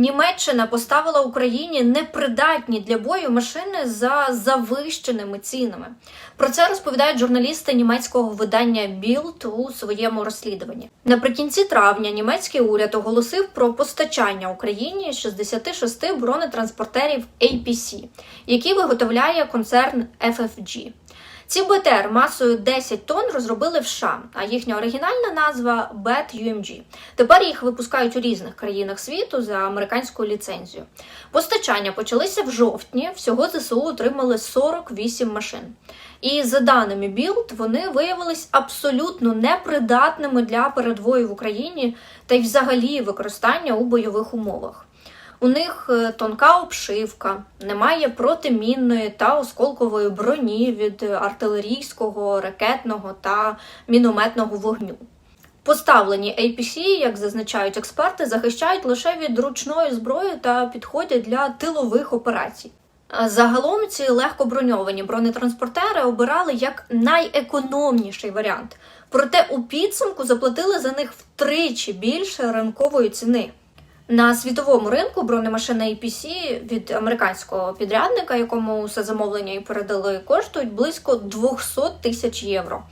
Німеччина поставила Україні непридатні для бою машини за завищеними цінами. Про це розповідають журналісти німецького видання Bild у своєму розслідуванні. Наприкінці травня німецький уряд оголосив про постачання Україні 66 бронетранспортерів APC, які виготовляє концерн FFG. Ці БТР масою 10 тонн розробили в США, а їхня оригінальна назва BET UMG. Тепер їх випускають у різних країнах світу за американською ліцензією. Постачання почалися в жовтні. Всього ЗСУ отримали 48 машин. І за даними Білд, вони виявились абсолютно непридатними для передвою в Україні та й взагалі використання у бойових умовах. У них е, тонка обшивка, немає протимінної та осколкової броні від артилерійського, ракетного та мінометного вогню. Поставлені APC, як зазначають експерти, захищають лише від ручної зброї та підходять для тилових операцій. Загалом ці легкоброньовані бронетранспортери обирали як найекономніший варіант, проте у підсумку заплатили за них втричі більше ринкової ціни. На світовому ринку бронемашини APC від американського підрядника, якому все замовлення і передали, коштують близько 200 тисяч євро.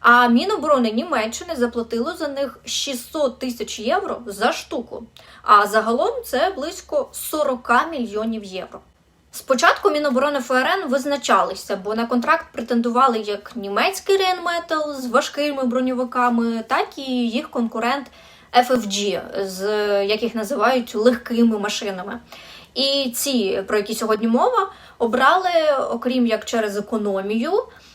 А Міноборони Німеччини заплатило за них 600 тисяч євро за штуку. А загалом це близько 40 мільйонів євро. Спочатку Міноборони ФРН визначалися, бо на контракт претендували як німецький Рейнметал з важкими броньовиками, так і їх конкурент FFG, з яких називають легкими машинами. І ці, про які сьогодні мова, обрали, окрім як через економію,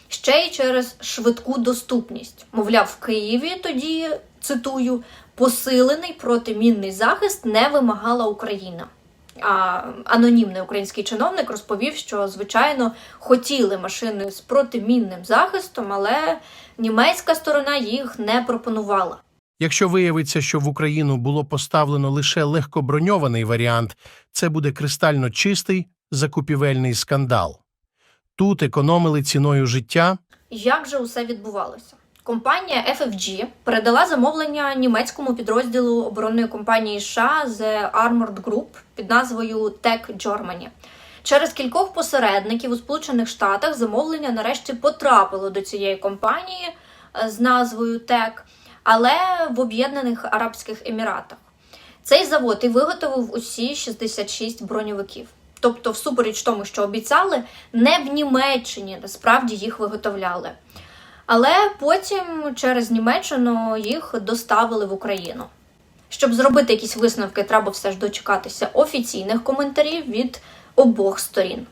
ще й через швидку доступність. Мовляв, в Києві тоді цитую посилений протимінний захист не вимагала Україна. А анонімний український чиновник розповів, що звичайно хотіли машини з протимінним захистом, але німецька сторона їх не пропонувала. Якщо виявиться, що в Україну було поставлено лише легкоброньований варіант, це буде кристально чистий закупівельний скандал. Тут економили ціною життя, Як же усе відбувалося? Компанія FFG передала замовлення німецькому підрозділу оборонної компанії США The Armored Group під назвою Tech Germany. Через кількох посередників у Сполучених Штатах замовлення нарешті потрапило до цієї компанії е, з назвою Tech, але в Об'єднаних Арабських Еміратах. Цей завод і виготовив усі 66 броньовиків. Тобто, всупереч тому, що обіцяли, не в Німеччині насправді їх виготовляли. Але потім через Німеччину їх доставили в Україну. Щоб зробити якісь висновки, треба все ж дочекатися офіційних коментарів від обох сторін.